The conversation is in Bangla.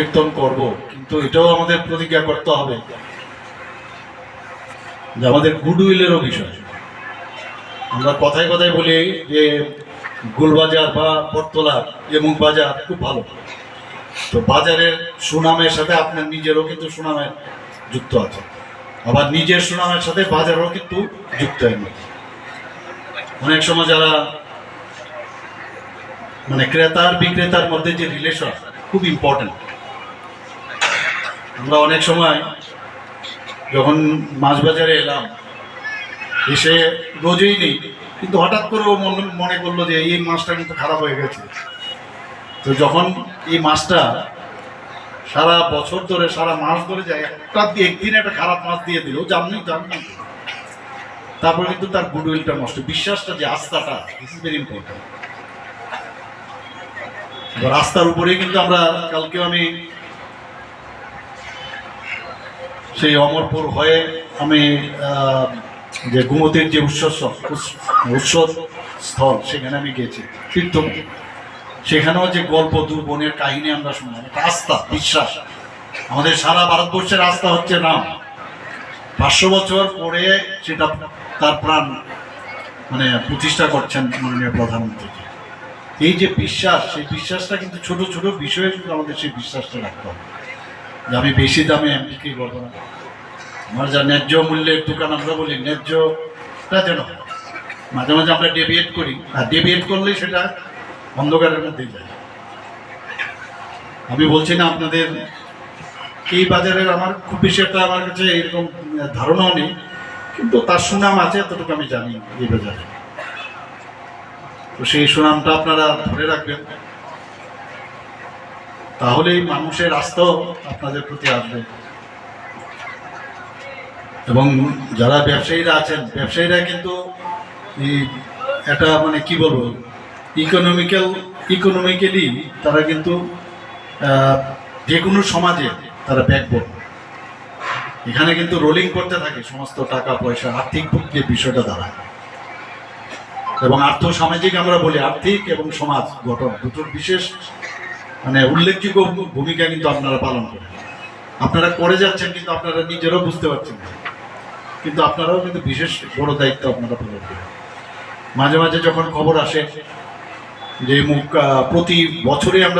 কীর্তন করব, কিন্তু এটাও আমাদের প্রতিজ্ঞা করতে হবে। যে আমাদের গুডউইলেরও বিষয়। আমরা কথায় কথায় বলি যে গুলবাজার বা বটতলা এমুক বাজার খুব ভালো। তো বাজারের সুনামের সাথে আপনার নিজেরও কিন্তু সুনামের যুক্ত আছে। আবার নিজের সুনামের সাথে বাজারও কিন্তু যুক্ত হয়ে। অনেক সময় যারা মানে ক্রেতার বিক্রেতার মধ্যে যে রিলেশন খুব ইম্পর্টেন্ট আমরা অনেক সময় যখন মাছ বাজারে এলাম, এসে রোজই নেই। কিন্তু হঠাৎ করে ও মনে- মনে করল যে এই মাছটা কিন্তু খারাপ হয়ে গেছে। তো যখন এই মাছটা সারা বছর ধরে, সারা মাস ধরে যায়, একটা একদিন একটা খারাপ মাছ দিয়ে দিল জানি জানি তারপরে কিন্তু তার গুডউইলটা নষ্ট, বিশ্বাসটা যে আস্থাটা ইজ ভেরি ইম্পর্টেন্ট রাস্তার উপরেই কিন্তু আমরা কালকেও আমি সেই অমরপুর হয়ে আমি যে গুমতির যে উৎস- স্থল, সেখানে আমি গেছি। তীর্থ সেখানেও যে গল্প, দু বোনের কাহিনী আমরা শুনলাম। একটা আস্থা, বিশ্বাস। আমাদের সারা ভারতবর্ষের আস্থা হচ্ছে নাম পাঁচশো বছর পরে সেটা তার প্রাণ মানে প্রতিষ্ঠা করছেন মাননীয় প্রধানমন্ত্রী। এই যে বিশ্বাস, সেই বিশ্বাসটা কিন্তু ছোট ছোট বিষয়ে আমাদের সেই বিশ্বাসটা রাখতে হবে। যে আমি বেশি দামে বিক্রি করব না। আমার যা ন্যায্য মূল্যের দোকান আমরা বলি ন্যায্যটা যেন মাঝে মাঝে আমরা ডেভিয়েট করি, আর ডেভিয়েট করলেই সেটা অন্ধকারের মধ্যে যায়। আমি বলছি না আপনাদের, এই বাজারের আমার খুব বেশি একটা আমার কাছে এরকম ধারণাও নেই, কিন্তু তার সুনাম আছে এতটুকু আমি জানি এই বাজারে। তো সেই সুনামটা আপনারা ধরে রাখবেন। তাহলেই মানুষের আস্থাও আপনাদের প্রতি আসবে। এবং যারা ব্যবসায়ীরা আছেন, ব্যবসায়ীরা কিন্তু একটা মানে কি বলব ইকোনমিক্যাল ইকোনমিক্যালি তারা কিন্তু যে কোনো সমাজে তারা ব্যাকবোন এখানে কিন্তু রোলিং করতে থাকে সমস্ত টাকা, পয়সা, আর্থিক যে বিষয়টা দাঁড়ায়। এবং আর্থ সামাজিক আমরা বলি, আর্থিক এবং সমাজ গঠন, দুটোর বিশেষ মানে উল্লেখযোগ্য ভূমিকা কিন্তু আপনারা পালন করেন। আপনারা করে যাচ্ছেন কিন্তু আপনারা নিজেরাও বুঝতে পারছেন না। কিন্তু আপনারাও কিন্তু বিশেষ বড় দায়িত্ব আপনারা পালন করেন। মাঝে মাঝে যখন খবর আসে যে প্রতি বছরে আমরা